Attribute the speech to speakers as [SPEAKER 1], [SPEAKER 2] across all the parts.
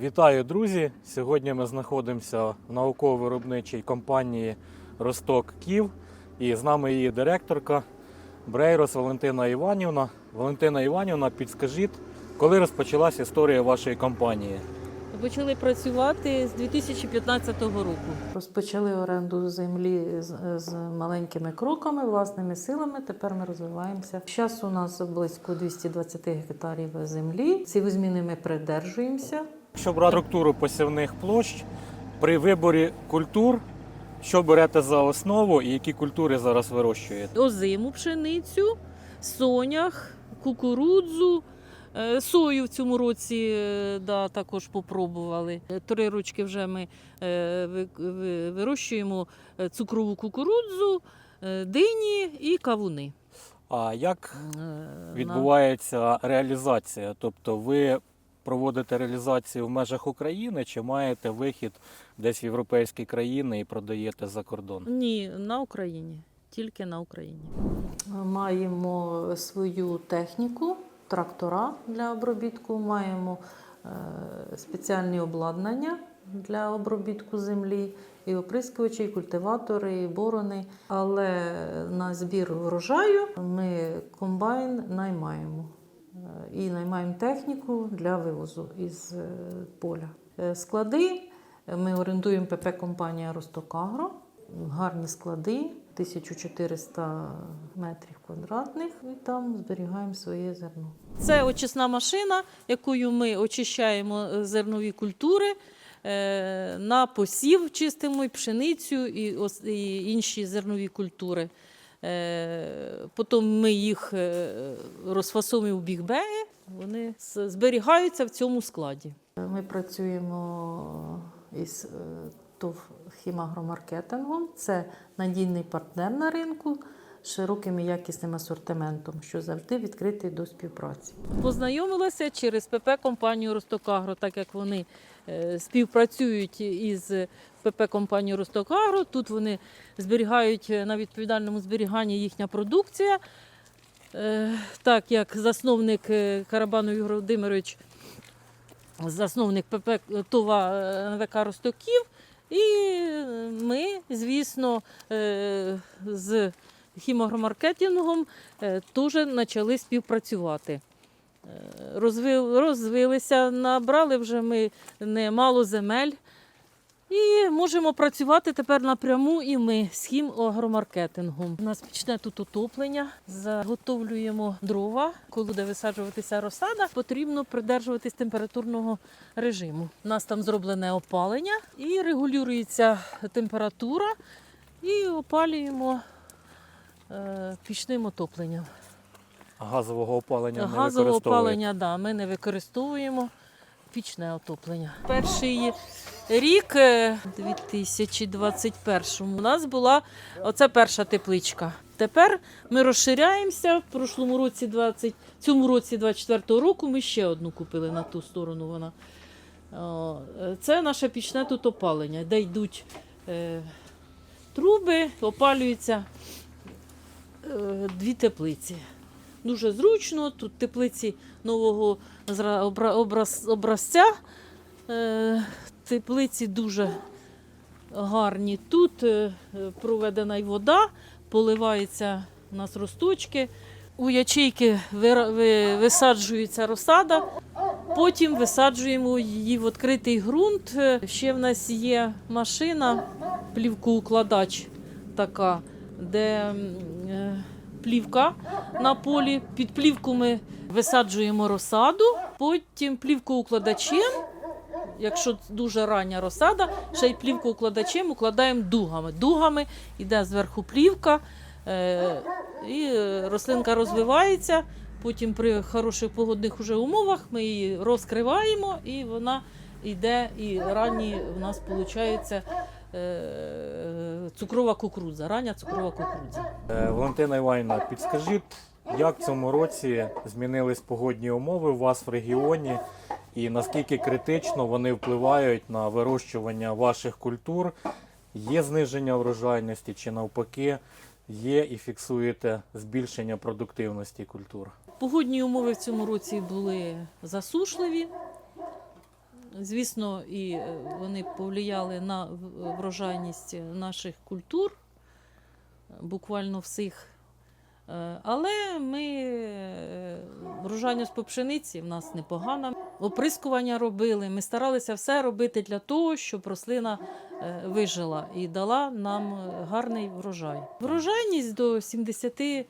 [SPEAKER 1] Вітаю, друзі! Сьогодні ми знаходимося в науково-виробничій компанії Росток Ків. І з нами її директорка Брейрос Валентина Іванівна. Валентина Іванівна, підскажіть, коли розпочалась історія вашої компанії?
[SPEAKER 2] Почали працювати з 2015 року.
[SPEAKER 3] Розпочали оренду землі з, з маленькими кроками, власними силами. Тепер ми розвиваємося. Зараз у нас близько 220 гектарів землі. Ці зміни ми придержуємося.
[SPEAKER 1] Якщо брати структуру посівних площ, при виборі культур, що берете за основу і які культури зараз вирощуєте?
[SPEAKER 2] Озиму пшеницю, сонях, кукурудзу. е, Сою в цьому році е, да, також попробували. Е, Три рочки вже ми ви- ви- вирощуємо цукрову кукурудзу, дині і кавуни.
[SPEAKER 1] А як відбувається реалізація? Тобто ви проводите реалізацію в межах України чи маєте вихід десь в європейські країни і продаєте за кордон?
[SPEAKER 2] Ні, на Україні. Тільки на Україні.
[SPEAKER 3] Маємо свою техніку, трактора для обробітку, маємо е, спеціальні обладнання для обробітку землі, і оприскувачі, і культиватори, і борони. Але на збір врожаю ми комбайн наймаємо. І наймаємо техніку для вивозу із е, поля. Е, Склади е, ми орендуємо ПП компанія Ростокагро. Гарні склади, 1400 метрів квадратних, і там зберігаємо своє зерно.
[SPEAKER 2] Це очисна машина, якою ми очищаємо зернові культури. На посів чистимо і пшеницю і інші зернові культури. Е, Потім ми їх е, розфасовуємо в бігбеї, вони зберігаються в цьому складі.
[SPEAKER 3] Ми працюємо із е, ТОВ хімагромаркетингом. Це надійний партнер на ринку широким і якісним асортиментом, що завжди відкритий до співпраці.
[SPEAKER 2] Познайомилася через ПП компанію Ростокагро, так як вони е, співпрацюють із ПП компанією Ростокагро. Тут вони зберігають е, на відповідальному зберіганні їхня продукція. Е, Так як засновник Карабанов Володимирович, засновник ПП ТОВА НВК Ростоків. І ми, звісно, з хімагромаркетингом е, теж почали співпрацювати. Е, розвилися, набрали вже ми немало земель. І можемо працювати тепер напряму і ми з хімагромаркетингом. У нас почне тут отоплення, заготовлюємо дрова. Коли буде висаджуватися розсада, потрібно придержуватись температурного режиму. У нас там зроблене опалення і регулюється температура, і опалюємо пічним отопленням.
[SPEAKER 1] Газового опалення не
[SPEAKER 2] Газове опалення, да, ми не використовуємо пічне отоплення. Перший рік, е, 2021 у нас була оце перша тепличка. Тепер ми розширяємося. В прошлому році, 20, цьому році 24 року, ми ще одну купили на ту сторону. Вона. Е, Це наше пічне тут опалення, де йдуть е, труби, опалюються е, дві теплиці. Дуже зручно. Тут теплиці нового образ, образця. Е, теплиці дуже гарні. Тут е, е, проведена й вода, поливаються у нас росточки. У ячейки висаджується розсада, потім висаджуємо її в відкритий ґрунт. Е, Ще в нас є машина, плівкоукладач така, де е, плівка на полі. Під плівку ми висаджуємо розсаду, потім плівкоукладачем, якщо дуже рання розсада, ще й плівкоукладачем укладаємо дугами. Дугами йде зверху плівка, е, і рослинка розвивається. Потім при хороших погодних уже умовах ми її розкриваємо і вона йде, і ранні у нас виходить цукрова кукурудза, рання цукрова кукурудза.
[SPEAKER 1] Е, Валентина Іванівна, підскажіть, як в цьому році змінились погодні умови у вас в регіоні, і наскільки критично вони впливають на вирощування ваших культур? Є зниження врожайності чи навпаки є і фіксуєте збільшення продуктивності культур?
[SPEAKER 2] Погодні умови в цьому році були засушливі. Звісно, і е, вони повлияли на врожайність наших культур, буквально всіх. Е, Але ми е, врожайність по пшениці в нас непогана. Оприскування робили. Ми старалися все робити для того, щоб рослина вижила і дала нам гарний врожай. Врожайність до 70 е,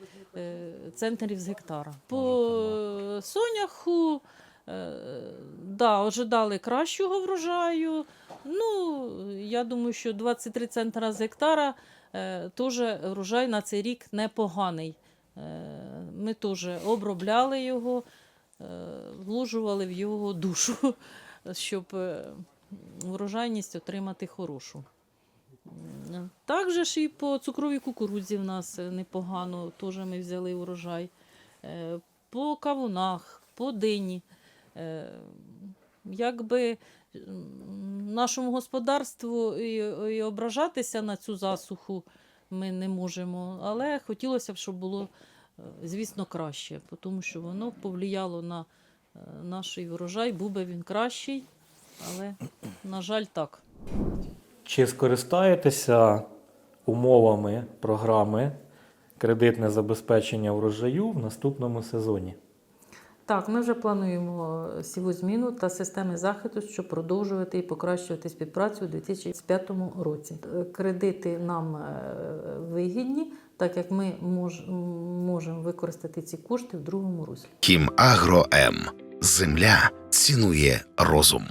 [SPEAKER 2] центнерів з гектара. По соняху да, ожидали кращого врожаю. Ну, я думаю, що 23 центра з гектара е, теж врожай на цей рік непоганий. Е, Ми теж обробляли його, е, вложували в його душу, щоб е, врожайність отримати хорошу. Також і по цукровій кукурудзі в нас е, непогано, теж ми взяли урожай. Е, По кавунах, по дині. Е, Якби нашому господарству і, і ображатися на цю засуху ми не можемо, але хотілося б, щоб було, е, звісно, краще, тому що воно повлияло на е, наш врожай, був би він кращий, але, на жаль, так.
[SPEAKER 1] Чи скористаєтеся умовами програми кредитне забезпечення врожаю в наступному сезоні?
[SPEAKER 3] Так, ми вже плануємо сівозміну та системи захисту, щоб продовжувати і покращувати співпрацю у 2005 році. Е, Кредити нам е, вигідні, так як ми мож, можемо використати ці кошти в другому руслі.
[SPEAKER 4] Кім Агро М. Земля цінує розум.